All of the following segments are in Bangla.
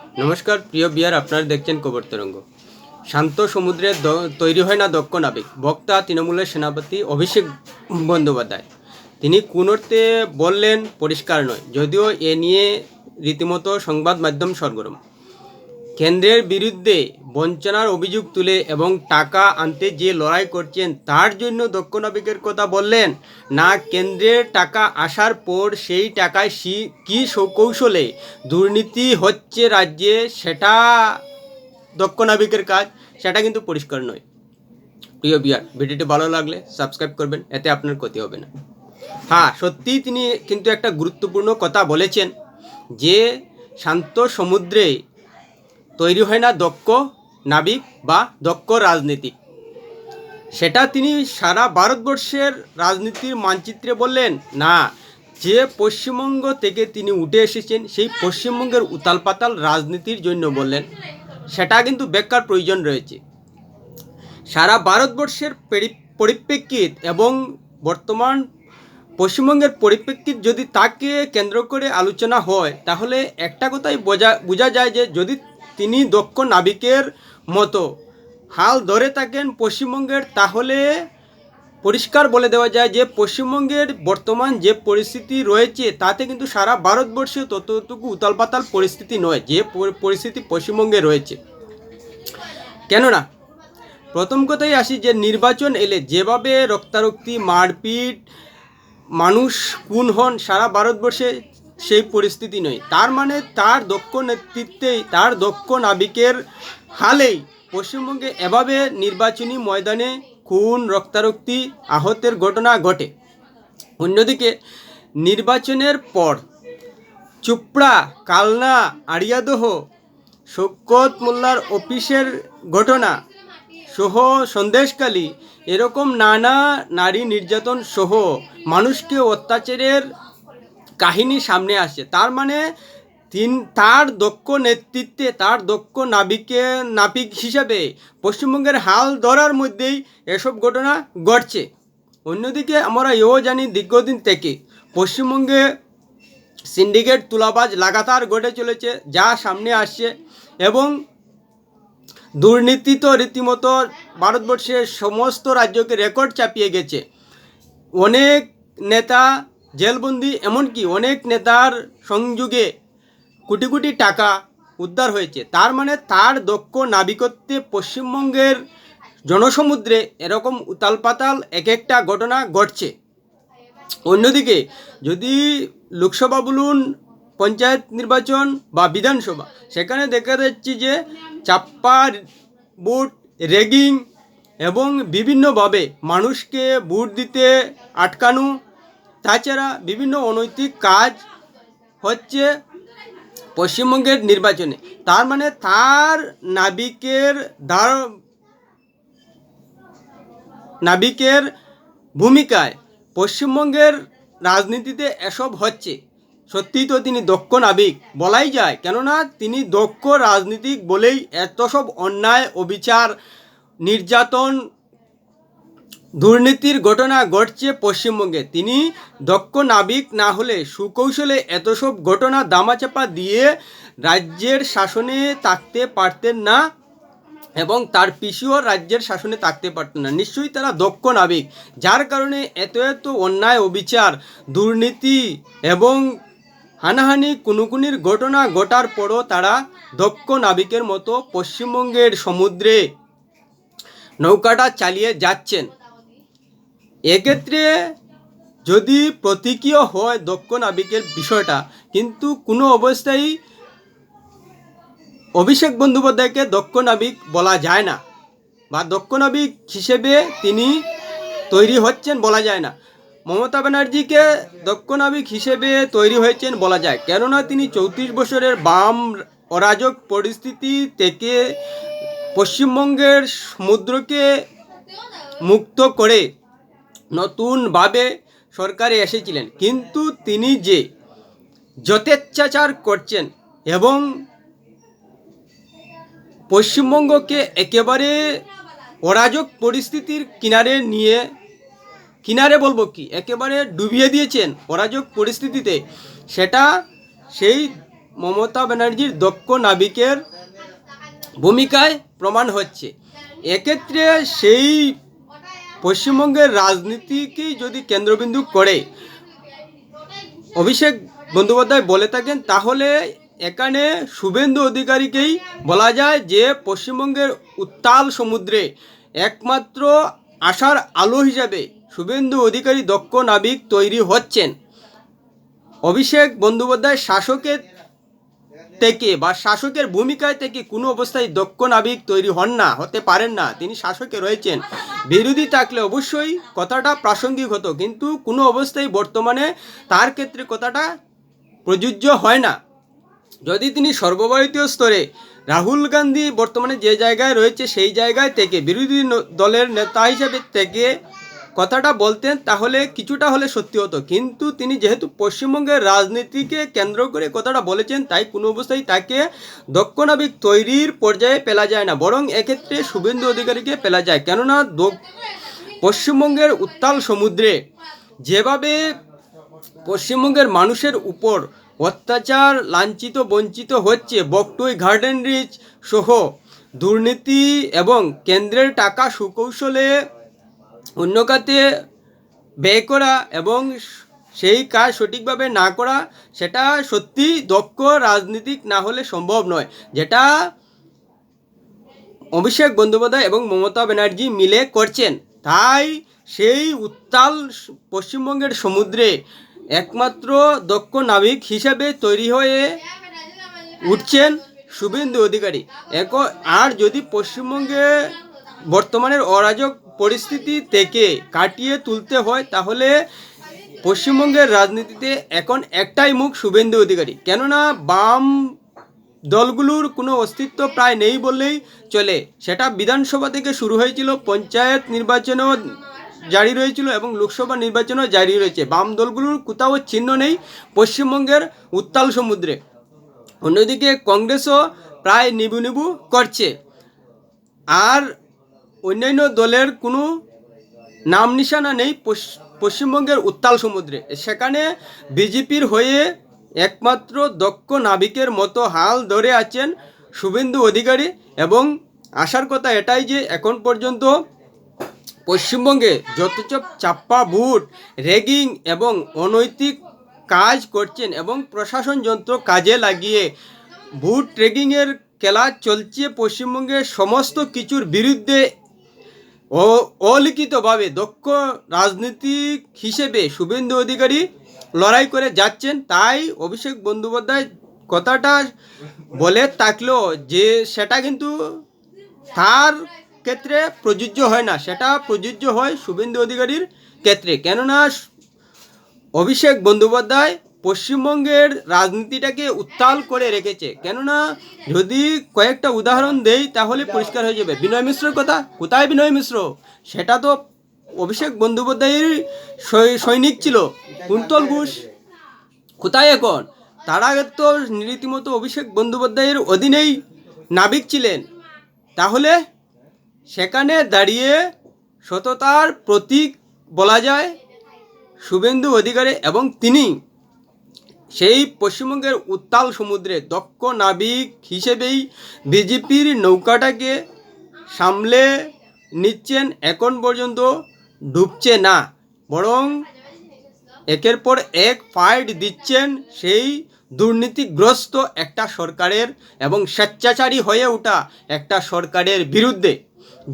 নমস্কার, প্রিয় বিয়ার, আপনারা দেখছেন কবর তরঙ্গ। শান্ত সমুদ্রে তৈরি হয় না দক্ষ নাবিক। বক্তা তৃণমূলের সেনাপতি অভিষেক বন্দ্যোপাধ্যায়। তিনি কোন বললেন, পরিষ্কার নয়। যদিও এ নিয়ে রীতিমতো সংবাদ মাধ্যম সরগরম। কেন্দ্রের বিরুদ্ধে বঞ্চনার অভিযোগ তুলে এবং টাকা আনতে যে লড়াই করছেন তার জন্য দক্ষ নাবিকের কথা বললেন। না, কেন্দ্রের টাকা আসার পর সেই টাকায় কী কৌশলে দুর্নীতি হচ্ছে রাজ্যে, সেটা দক্ষ নাবিকের কাজ, সেটা কিন্তু পরিষ্কার নয়। প্রিয় বিয়ার ভিডিওটি ভালো লাগলে সাবস্ক্রাইব করবেন, এতে আপনার ক্ষতি হবে না। হ্যাঁ সত্যিই তিনি কিন্তু একটা গুরুত্বপূর্ণ কথা বলেছেন যে শান্ত সমুদ্রে তৈরি হয় না দক্ষ নাবিক বা দক্ষ রাজনীতিক। সেটা তিনি সারা ভারতবর্ষের রাজনীতির মানচিত্রে বললেন, না, যে পশ্চিমবঙ্গ থেকে তিনি উঠে এসেছেন, সেই পশ্চিমবঙ্গের উতাল পাতাল রাজনীতির জন্য বললেন। সেটা কিন্তু বেকার প্রয়োজন রয়েছে। সারা ভারতবর্ষের পেরি- পরিপ্রেক্ষিত এবং বর্তমান পশ্চিমবঙ্গের পরিপ্রেক্ষিত যদি তাকে কেন্দ্র করে আলোচনা হয়, তাহলে একটা কথাই বোঝা বোঝা যায় যে যদি তিনি দক্ষ নাবিকের মতো। হাল ধরে থাকেন পশ্চিমবঙ্গের, তাহলে পরিষ্কার বলে দেওয়া যায় যে পশ্চিমবঙ্গের বর্তমান যে পরিস্থিতি রয়েছে, তাতে কিন্তু সারা ভারতবর্ষে ততটুকু উতালপাতাল পরিস্থিতি নয়, যে পরিস্থিতি পশ্চিমবঙ্গে রয়েছে। কেননা, প্রথম কথাই আসি যে নির্বাচন এলে যেভাবে রক্তারক্তি, মারপিট, মানুষ খুন হন সারা ভারতবর্ষে সেই পরিস্থিতি নয়। তার মানে তার দক্ষ নেতৃত্বেই, তার দক্ষ নাবিকের হালেই পশ্চিমবঙ্গে এভাবে নির্বাচনী ময়দানে খুন, রক্তারক্তি, আহতের ঘটনা ঘটে। অন্যদিকে নির্বাচনের পর চুপড়া, কালনা, আড়িয়াদহ শৌকত মোল্লার অফিসের ঘটনা সহ সন্দেশকালী এরকম নানা নারী নির্যাতন সহ মানুষকে অত্যাচারের কাহিনী সামনে আসে তার মানে তিন তার দক্ষ নেতৃত্বে, তার দক্ষ নাবিকে, নাবিক হিসাবে পশ্চিমবঙ্গের হাল ধরার মধ্যেই এসব ঘটনা ঘটছে। অন্যদিকে আমরা এও জানি, দীর্ঘদিন থেকে পশ্চিমবঙ্গে সিন্ডিকেট তুলাবাজ লাগাতার ঘটে চলেছে, যা সামনে আসছে এবং দুর্নীতি তো রীতিমতো ভারতবর্ষের সমস্ত রাজ্যকে রেকর্ড চাপিয়ে গেছে। অনেক নেতা জেলবন্দি, এমনকি অনেক নেতার সংযোগে কোটি কোটি টাকা উদ্ধার হয়েছে। তার মানে তার দক্ষ নাবিকত্বে পশ্চিমবঙ্গের জনসমুদ্রে এরকম উতালপাতাল এক একটা ঘটনা ঘটছে। অন্যদিকে, যদি লোকসভা বলুন, পঞ্চায়েত নির্বাচন বা বিধানসভা, সেখানে দেখা যাচ্ছে যে চাপ্পা, বুট, রেগিং এবং বিভিন্নভাবে মানুষকে ভোট দিতে আটকানো তাছাড়া বিভিন্ন অনৈতিক কাজ হচ্ছে পশ্চিমবঙ্গের নির্বাচনে। তার মানে তার নাবিকের দ্বার নাবিকের ভূমিকায় পশ্চিমবঙ্গের রাজনীতিতে এসব হচ্ছে। সত্যিই তো তিনি দক্ষ নাবিক, বলাই যায়। কেননা তিনি দক্ষ রাজনীতিক বলেই এত সব অন্যায়, অবিচার, নির্যাতন দুর্নীতির ঘটনা ঘটছে পশ্চিমবঙ্গে। তিনি দক্ষ নাবিক না হলে সুকৌশলে এত সব ঘটনা দামাচাপা দিয়ে রাজ্যের শাসনে থাকতে পারতেন না এবং তার পিসিও রাজ্যের শাসনে থাকতে পারতেন না। নিশ্চয়ই তারা দক্ষ নাবিক। যার কারণে এত এত অন্যায়, অবিচার, দুর্নীতি এবং হানাহানি, কুনুকুনির ঘটনা ঘটার পরও তারা দক্ষ নাবিকের মতো পশ্চিমবঙ্গের সমুদ্রে নৌকাটা চালিয়ে যাচ্ছেন। এক্ষেত্রে যদি প্রতীকীয় হয় দক্ষ নাবিকের বিষয়টা, কিন্তু কোনো অবস্থায় অভিষেক বন্দ্যোপাধ্যায়কে দক্ষ নাবিক বলা যায় না বা দক্ষ নাবিক হিসেবে তিনি তৈরি হচ্ছেন বলা যায় না। মমতা ব্যানার্জিকে দক্ষ নাবিক হিসেবে তৈরি হয়েছেন বলা যায়, কেননা তিনি চৌত্রিশ বছরের বাম অরাজক পরিস্থিতি থেকে পশ্চিমবঙ্গের সমুদ্রকে মুক্ত করে নতুনভাবে সরকারে এসেছিলেন। কিন্তু তিনি যে যথেচ্ছাচার করছেন এবং পশ্চিমবঙ্গকে একেবারে অরাজক পরিস্থিতির কিনারে নিয়ে, কিনারে বলব কি, একেবারে ডুবিয়ে দিয়েছেন অরাজক পরিস্থিতিতে, সেটা সেই মমতা ব্যানার্জির দক্ষ নাবিকের ভূমিকায় প্রমাণ হচ্ছে। এক্ষেত্রে সেই পশ্চিমবঙ্গের রাজনীতিকেই যদি কেন্দ্রবিন্দু করে অভিষেক বন্দ্যোপাধ্যায় বলে থাকেন, তাহলে এখানে শুভেন্দু অধিকারীকেই বলা যায় যে পশ্চিমবঙ্গের উত্তাল সমুদ্রে একমাত্র আশার আলো হিসাবে শুভেন্দু অধিকারী দক্ষ নাবিক তৈরি হচ্ছেন। অভিষেক বন্দ্যোপাধ্যায় শাসকের থেকে বা শাসকের ভূমিকায় থেকে কোনো অবস্থায় দক্ষ নাবিক তৈরি হন না, হতে পারেন না। তিনি শাসকে রয়েছেন। বিরোধী থাকলে অবশ্যই কথাটা প্রাসঙ্গিক হতো, কিন্তু কোনো অবস্থায় বর্তমানে তার ক্ষেত্রে কথাটা প্রযোজ্য হয় না। যদি তিনি সর্বভারতীয় স্তরে রাহুল গান্ধী বর্তমানে যে জায়গায় রয়েছে, সেই জায়গায় থেকে বিরোধী দলের নেতা হিসেবে থেকে কথাটা বলতেন তাহলে কিছুটা হলে সত্যি হতো। কিন্তু তিনি যেহেতু পশ্চিমবঙ্গের রাজনীতিকে কেন্দ্র করে কথাটা বলেছেন, তাই কোনো অবস্থায় তাকে দক্ষ নাবিক তৈরির পর্যায়ে পেলা যায় না। বরং এক্ষেত্রে শুভেন্দু অধিকারীকে পেলা যায়। কেননা পশ্চিমবঙ্গের উত্তাল সমুদ্রে যেভাবে পশ্চিমবঙ্গের মানুষের উপর অত্যাচার লাঞ্ছিত, বঞ্চিত হচ্ছে, বকটুই গার্ডেন রিচ সহ দুর্নীতি এবং কেন্দ্রের টাকা সুকৌশলে অন্য খাতে ব্যয় করা এবং সেই কাজ সঠিকভাবে না করা, সেটা সত্যি দক্ষ রাজনীতিক না হলে সম্ভব নয়। যেটা অভিষেক বন্দ্যোপাধ্যায় এবং মমতা ব্যানার্জি মিলে করছেন, তাই সেই উত্তাল পশ্চিমবঙ্গের সমুদ্রে একমাত্র দক্ষ নাবিক হিসেবে তৈরি হয়ে উঠছেন শুভেন্দু অধিকারী। এক, আর যদি পশ্চিমবঙ্গে বর্তমানের অরাজক পরিস্থিতি থেকে কাটিয়ে তুলতে হয়, তাহলে পশ্চিমবঙ্গের রাজনীতিতে এখন একটাই মুখ শুভেন্দু অধিকারী। কেননা বাম দলগুলোর কোনো অস্তিত্ব প্রায় নেই বললেই চলে। সেটা বিধানসভা থেকে শুরু হয়েছিল, পঞ্চায়েত নির্বাচনেও জারি রয়েছিল এবং লোকসভা নির্বাচনও জারি রয়েছে। বাম দলগুলোর কোথাও চিহ্ন নেই পশ্চিমবঙ্গের উত্তাল সমুদ্রে। অন্যদিকে কংগ্রেসও প্রায় নিবু নিবু করছে। আর অন্যান্য দলের কোনো নাম নিশানা নেই পশ্চিমবঙ্গের উত্তাল সমুদ্রে। সেখানে বিজেপির হয়ে একমাত্র দক্ষ নাবিকের মতো হাল ধরে আছেন শুভেন্দু অধিকারী এবং আসার কথা এটাই যে এখন পর্যন্ত পশ্চিমবঙ্গে যত চাপ্পা বুট, রেগিং এবং অনৈতিক কাজ করছেন এবং প্রশাসন যন্ত্র কাজে লাগিয়ে বুট ট্রেকিংয়ের খেলা চলছে, পশ্চিমবঙ্গের সমস্ত কিছুর বিরুদ্ধে ও, অলিখিতভাবে দক্ষ রাজনীতিক হিসেবে শুভেন্দু অধিকারী লড়াই করে যাচ্ছেন, তাই অভিষেক বন্দ্যোপাধ্যায় কথাটা বলে থাকলেও যে সেটা কিন্তু তার ক্ষেত্রে প্রযোজ্য হয় না। সেটা প্রযোজ্য হয় শুভেন্দু অধিকারীর ক্ষেত্রে। কেননা অভিষেক বন্দ্যোপাধ্যায় পশ্চিমবঙ্গের রাজনীতিটাকে উত্তাল করে রেখেছে। কেননা, যদি কয়েকটা উদাহরণ দেই, তাহলে পরিষ্কার হয়ে যাবে। বিনয় মিশ্রের কথা? কোথায় বিনয় মিশ্র? সেটা তো অভিষেক বন্দ্যোপাধ্যায়ের সৈনিক ছিল, কুন্তল ঘোষ। কোথায় এখন? তারা তো রীতিমতো অভিষেক বন্দ্যোপাধ্যায়ের অধীনেই নাবিক ছিলেন। তাহলে সেখানে দাঁড়িয়ে সততার প্রতীক বলা যায়, শুভেন্দু অধিকারী এবং তিনি সেই পশ্চিমবঙ্গের উত্তাল সমুদ্রে দক্ষ নাবিক হিসেবেই বিজেপির নৌকাটাকে সামলে নিচ্ছেন এখন পর্যন্ত ডুবছে না, বরং একের পর এক ফাইট দিচ্ছেন সেই দুর্নীতিগ্রস্ত একটা সরকারের এবং স্বেচ্ছাচারী হয়ে ওঠা একটা সরকারের বিরুদ্ধে।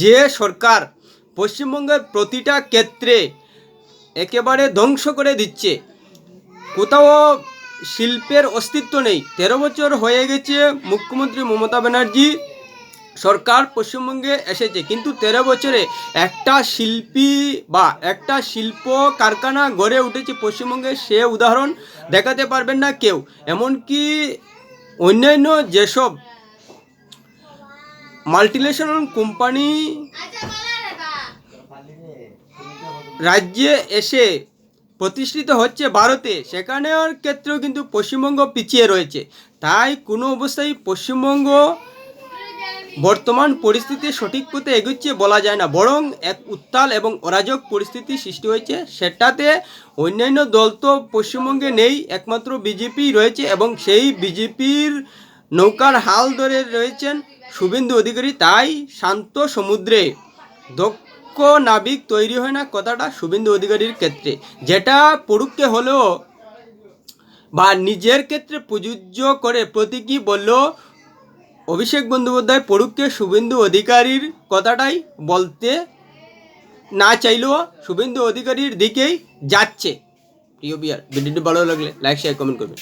যে সরকার পশ্চিমবঙ্গের প্রতিটা ক্ষেত্রে একেবারে ধ্বংস করে দিচ্ছে, কোথাও শিল্পের অস্তিত্ব নেই। তেরো বছর হয়ে গেছে মুখ্যমন্ত্রী মমতা ব্যানার্জি। সরকার পশ্চিমবঙ্গে এসেছে কিন্তু তেরো বছরে একটা শিল্পী বা একটা শিল্প কারখানা গড়ে উঠেছে পশ্চিমবঙ্গে সে উদাহরণ দেখাতে পারবেন না কেউ। এমনকি অন্যান্য যেসব মাল্টিনেশনাল কোম্পানি রাজ্যে এসে প্রতিষ্ঠিত হচ্ছে ভারতে। সেখানের ক্ষেত্রেও কিন্তু পশ্চিমবঙ্গ পিছিয়ে রয়েছে। তাই কোনো অবস্থায় পশ্চিমবঙ্গ বর্তমান পরিস্থিতি সঠিক পথে এগুচ্ছে বলা যায় না। বরং এক উত্তাল এবং অরাজক পরিস্থিতি সৃষ্টি হয়েছে। সেটাতে অন্যান্য দল তো পশ্চিমবঙ্গে নেই, একমাত্র বিজেপি রয়েছে এবং সেই বিজেপির নৌকার হাল ধরে রয়েছেন শুভেন্দু অধিকারী। তাই শান্ত সমুদ্রে দক্ষ নাবিক তৈরি হয় না কথাটা শুভেন্দু অধিকারীর ক্ষেত্রে। যেটা পড়ুককে হলেও বা নিজের ক্ষেত্রে প্রযোজ্য করে প্রতীকী বলল, অভিষেক বন্দ্যোপাধ্যায় পড়ুককে শুভেন্দু অধিকারীর কথাটাই বলতে না চাইলেও শুভেন্দু অধিকারীর দিকেই যাচ্ছে। প্রিয় বিয়ার ভিডিওটি ভালো লাগলে লাইক শেয়ার কমেন্ট করবেন।